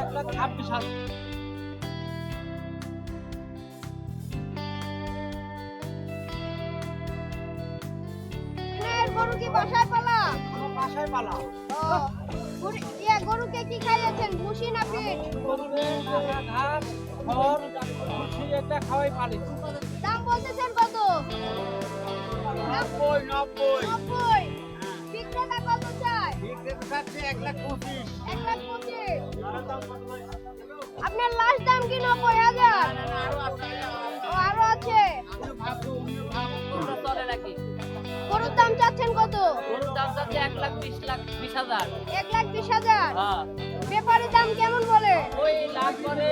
এক লাখ ছাব্বিশ হাজার গরু কি বাসায় পালা? বাসায় পালা। ইয়া, গরুকে কি খাইয়েছেন? ভুসি না পিঠ গরুরে ঘাস খড় ভুসি এটা খাওয়াই পালি। দাম বলতেছেন কত? নব্বই নব্বই। নব্বই। বিক্রেতা কত চায়? বিক্রেতা চাচ্ছে এক লাখ পঁচিশ। লাখ বিশ হাজার। এক লাখ বিশ হাজার? হ্যাঁ। দাম কেমন বলে? ওই লাখ বলে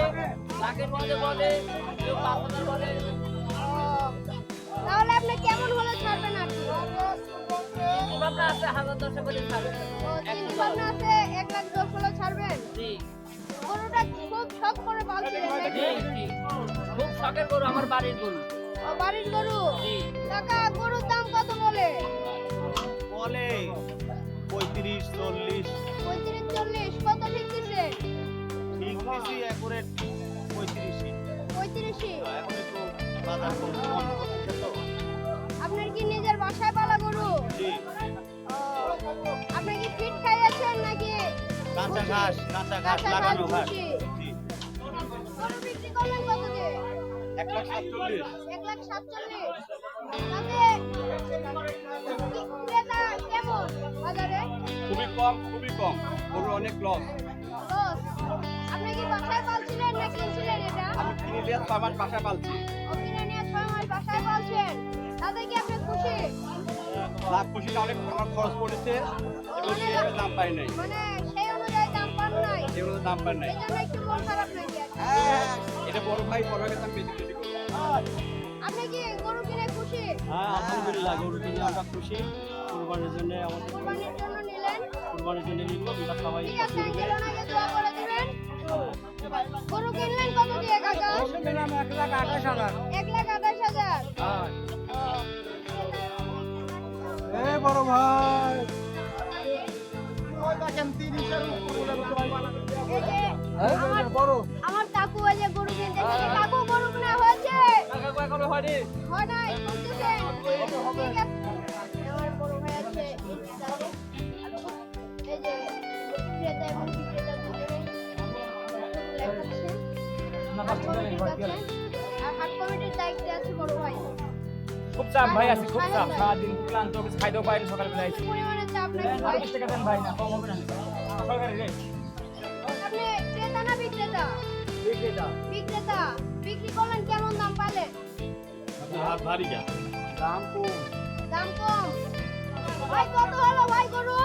লাখের মধ্যে বলে কেউ পাঁচ হাজার বলে। তাহলে আপনি কেমন হলে ছাড়বেন আর কি? ভাবনা আছে হাজার দশে করে ছাড়বে ও চিন্তা ভাবনা আছে এক লাখ দশ হলে ছাড়বেন? জি। গরুটা খুব শখ করে জি খুব শখের গরু আমার বাড়ির গরু। বাড়ির গরু? জি। কাকা গরুর দাম কত বলে? বলে। চল্লিশ। পঁয়ত্রিশ চল্লিশ কত ঠিক দিছে ঠিক পঁয়ত্রিশই। পঁয়ত্রিশই। এখন একটু বাজার আপনার কি নিজের বাসায় পালা গরু? আপনি কি ফিট খাইয়েছেন নাকি? কাঁচা ঘাস কাঁচা ঘাস লাগানো ঘাস গরু বিক্রি করলেন কত দিয়ে? এক লাখ সাতচল্লিশ। এক লাখ সাতচল্লিশ। তাতে ক্রেতা কেমন বাজারে? খুবই কম খুবই কম। গরু অনেক লস আপনি কি বাসায় পালছিলেন না কিনছিলেন এটা? আমি কিনে নিয়ে ছয় মাস বাসায় পালছি। ও কিনে নিয়ে ছয় মাস বাসায় পালছেন। তাতে কি আপনি খুশি? লাভ খুশিটা অনেক আমার খরচ পড়েছে এবং সেই দাম পাই নাই। মানে সেই অনুযায়ী দাম পান নাই। সেগুলো দাম পাই নাই। এই একটু মন খারাপ নাকি আর এটা বড় ভাই বড় ভাইকে দাম বেশি বেশি আপনি কি গরু কিনে খুশি? হ্যাঁ আলহামদুলিল্লাহ গরু কিনে আমরা খুশি। কুরবানির জন্য আমাদের কোরবানির জন্য নিলেন কুরবানির জন্য নিব আমরা সবাই গরু কিনলেন কত দিয়ে কাকা লাখ হাজার। লাখ হাজার? এ বড় ভাই। আমার কাকু ওই যে গরু কিনতে কাকু গরু কেনা হয়েছে? এখনও হয়নি? হয় নাই ঠিক আছে। খুব চাপ ভাই আছে খুব চাপ। সারাদিন ক্লান্ত কিছু খাইতেও পাই না সকালবেলা আছে ভাই না কম হবে না। কত হলো ভাই গরু